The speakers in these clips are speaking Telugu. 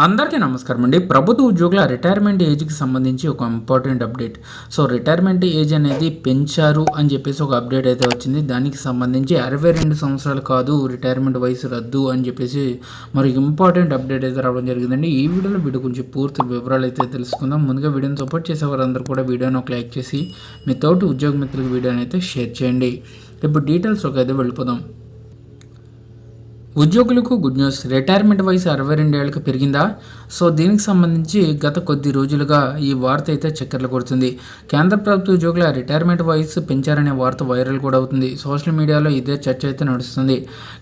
అందరికీ నమస్కారం అండి. ప్రభుత్వ ఉద్యోగుల రిటైర్మెంట్ ఏజ్కి సంబంధించి ఒక important update so retirement age అనేది పెంచారు అని చెప్పేసి ఒక అప్డేట్ అయితే వచ్చింది. దానికి సంబంధించి అరవై రెండు సంవత్సరాలు కాదు రిటైర్మెంట్ వయసు రద్దు అని చెప్పేసి మరి ఇంపార్టెంట్ అప్డేట్ అయితే రావడం జరిగిందండి. ఈ వీడియోలో వీడియో గురించి పూర్తి వివరాలు అయితే తెలుసుకుందాం. ముందుగా వీడియోని సపోర్ట్ చేసే వారందరూ కూడా వీడియోని ఒక లైక్ చేసి మీ తోటి ఉద్యోగ మిత్రులకు వీడియోని అయితే షేర్ చేయండి. ఇప్పుడు డీటెయిల్స్లోకి అయితే వెళ్ళిపోదాం. ఉద్యోగులకు గుడ్ న్యూస్ రిటైర్మెంట్ వయసు అరవై రెండేళ్ళకు పెరిగిందా? సో దీనికి సంబంధించి గత కొద్ది రోజులుగా ఈ వార్త అయితే చక్కర్లు కొడుతుంది. కేంద్ర ప్రభుత్వ ఉద్యోగుల రిటైర్మెంట్ వయసు పెంచారనే వార్త వైరల్ కూడా అవుతుంది. సోషల్ మీడియాలో ఇదే చర్చ అయితే నడుస్తుంది.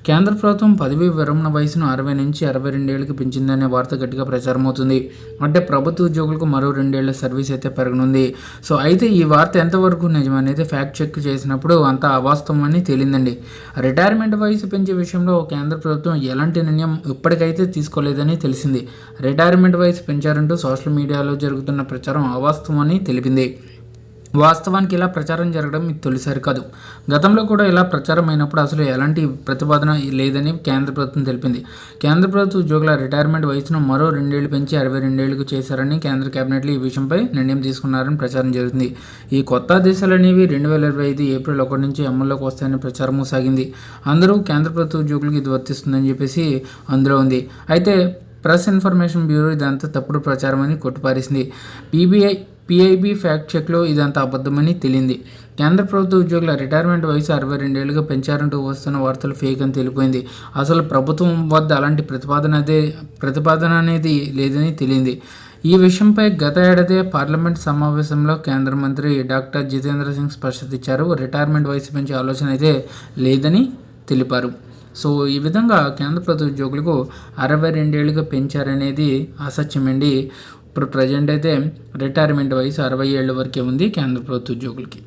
కేంద్ర ప్రభుత్వం పదవీ విరమణ వయసును అరవై నుంచి అరవై రెండేళ్ళకు పెంచిందనే వార్త గట్టిగా ప్రచారం అవుతుంది. అంటే ప్రభుత్వ ఉద్యోగులకు మరో రెండేళ్ళ సర్వీస్ అయితే పెరగనుంది. సో అయితే ఈ వార్త ఎంతవరకు నిజమనేది ఫ్యాక్ట్ చెక్ చేసినప్పుడు అంత అవాస్తవం అని తేలిందండి. రిటైర్మెంట్ వయసు పెంచే విషయంలో కేంద్ర ప్రభుత్వం ఎలాంటి నిర్ణయం ఇప్పటికైతే తీసుకోలేదని తెలిసింది. రిటైర్మెంట్ వయసు పెంచారంటూ సోషల్ మీడియాలో జరుగుతున్న ప్రచారం అవాస్తవమని తెలిపింది. వాస్తవానికి ఇలా ప్రచారం జరగడం ఇది తొలిసారి కాదు. గతంలో కూడా ఇలా ప్రచారం అయినప్పుడు అసలు ఎలాంటి ప్రతిపాదన లేదని కేంద్ర ప్రభుత్వం తెలిపింది. కేంద్ర ప్రభుత్వ ఉద్యోగుల రిటైర్మెంట్ వయసును మరో రెండేళ్ళు పెంచి అరవై రెండేళ్ళకు చేశారని కేంద్ర కేబినెట్లు ఈ విషయంపై నిర్ణయం తీసుకున్నారని ప్రచారం జరుగుతుంది ఈ కొత్త ఆదేశాలు అనేవి రెండు వేల ఇరవై ఐదు ఏప్రిల్ ఒకటి నుంచి అమల్లోకి వస్తాయని ప్రచారము సాగింది. అందరూ కేంద్ర ప్రభుత్వ ఉద్యోగులకు ఇది వర్తిస్తుందని చెప్పేసి అందులో ఉంది. అయితే ప్రెస్ ఇన్ఫర్మేషన్ బ్యూరో ఇదంతా తప్పుడు ప్రచారం అని కొట్టిపారేసింది. పీబీఐ పీఐబీ ఫ్యాక్ట్ చెక్లో ఇదంతా అబద్ధమని తేలింది. కేంద్ర ప్రభుత్వ ఉద్యోగుల రిటైర్మెంట్ వయసు అరవై రెండేళ్ళుగా పెంచారంటూ వస్తున్న వార్తలు ఫేక్ అని తెలిపోయింది. అసలు ప్రభుత్వం వద్ద అలాంటి ప్రతిపాదన అదే ప్రతిపాదన అనేది లేదని తెలియంది ఈ విషయంపై గత ఏడాది పార్లమెంట్ సమావేశంలో కేంద్ర మంత్రి డాక్టర్ జితేంద్ర సింగ్ స్పష్టత ఇచ్చారు. రిటైర్మెంట్ వయసు పెంచే ఆలోచన అయితే లేదని తెలిపారు. సో ఈ విధంగా కేంద్ర ప్రభుత్వ ఉద్యోగులకు అరవై రెండేళ్ళుగా పెంచారనేది అసత్యమండి. ఇప్పుడు ప్రజెంట్ అయితే రిటైర్మెంట్ వయసు అరవై ఏళ్ళ వరకే ఉంది కేంద్ర ప్రభుత్వ ఉద్యోగులకి.